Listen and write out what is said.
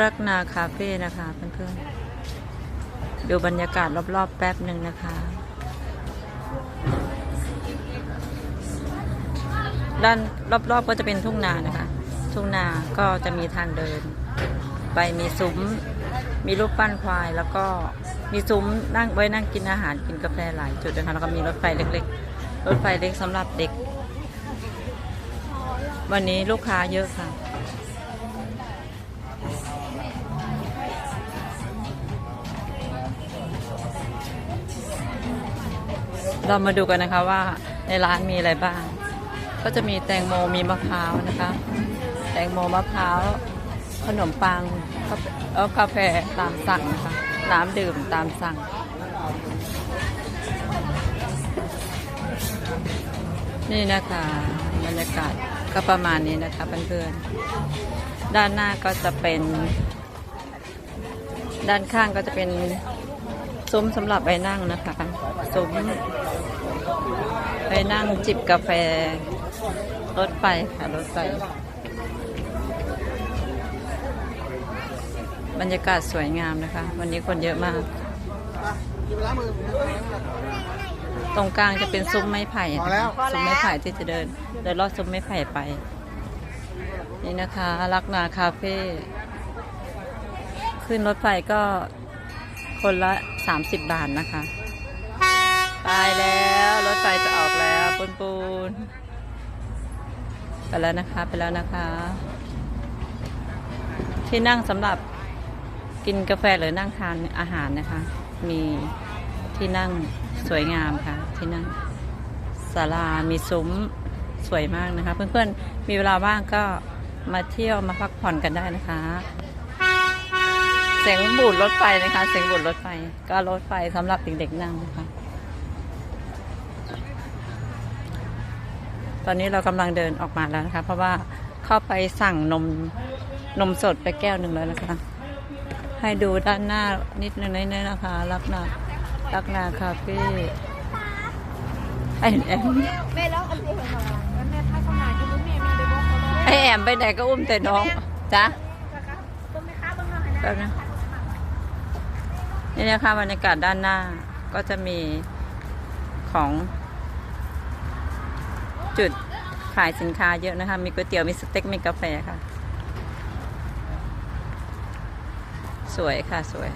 รักนาคาเฟ่นะคะเพื่อนๆดูบรรยากาศรอบๆแป๊บหนึ่งนะคะ ด้านรอบๆก็จะเป็นทุ่งนานะคะ ทุ่งนาก็จะมีทางเดิน ไปมีซุ้ม มีรูปปั้นควาย แล้วก็มีซุ้มนั่งไว้นั่งกินอาหารกินกาแฟหลายจุดนะคะแล้วก็มีรถไฟเล็กๆ รถไฟเล็กสำหรับเด็ก วันนี้ลูกค้าเยอะค่ะ เรามาดูกันนะคะว่าในร้านมีอะไรบ้าง ก็จะมีแตงโมมีมะพร้าวนะคะ แตงโมมะพร้าวขนมปังแล้วกาแฟตามสั่งนะคะน้ำดื่มตามสั่งนี่นะคะบรรยากาศก็ประมาณนี้นะคะเพื่อนๆด้านหน้าก็จะเป็น ด้านข้างก็จะเป็นซุ้มสำหรับไปนั่งนะคะซุ้ม ไปนั่งจิบกาแฟ รถไฟค่ะ รถไฟ บรรยากาศสวยงามนะคะ วันนี้คนเยอะมาก ตรงกลางจะเป็นซุ้มไม้ไผ่นะคะซุ้มไม้ไผ่ที่จะเดินเดินลอดซุ้มไม้ไผ่ไป นี่นะคะลักนาคาเฟ่ขึ้นรถไฟก็คนละ 30 บาทนะคะ ไปแล้ว ไฟจะออกแล้วปูนปูนไปแล้วนะคะไปแล้วนะคะ ที่นั่งสำหรับกินกาแฟหรือนั่งทานอาหารนะคะ มีที่นั่งสวยงามค่ะ ที่นั่งศาลามีซุ้มสวยมากนะคะ เพื่อนๆมีเวลาว่างก็มาเที่ยวมาพักผ่อนกันได้นะคะ เสียงบูดรถไฟนะคะ เสียงบูดรถไฟก็รถไฟสำหรับเด็กๆนั่งนะคะ ตอนนี้เรากำลังเดินออกมาแล้วนะคะ เพราะว่าเข้าไปสั่งนมนมสดไปแก้วหนึ่งแล้วนะคะ ให้ดูด้านหน้านิดนึงน้อยๆนะคะรักนารักนาคาเฟ่ไอแอมแม่แล้วอันเดียวมาแล้วแม่พาเข้ามาที่รุ่นแม่ม่ไปบอกไอแอมไปไหนก็อุ้มแต่น้องจ้ะแม่ค้าบ้างหน่อยนะแป๊บนึงนี่นะคะบรรยากาศด้านหน้าก็จะมีของ จุดขายสินค้าเยอะนะคะ มีก๋วยเตี๋ยวมีสเต็กมีกาแฟค่ะ สวยค่ะสวย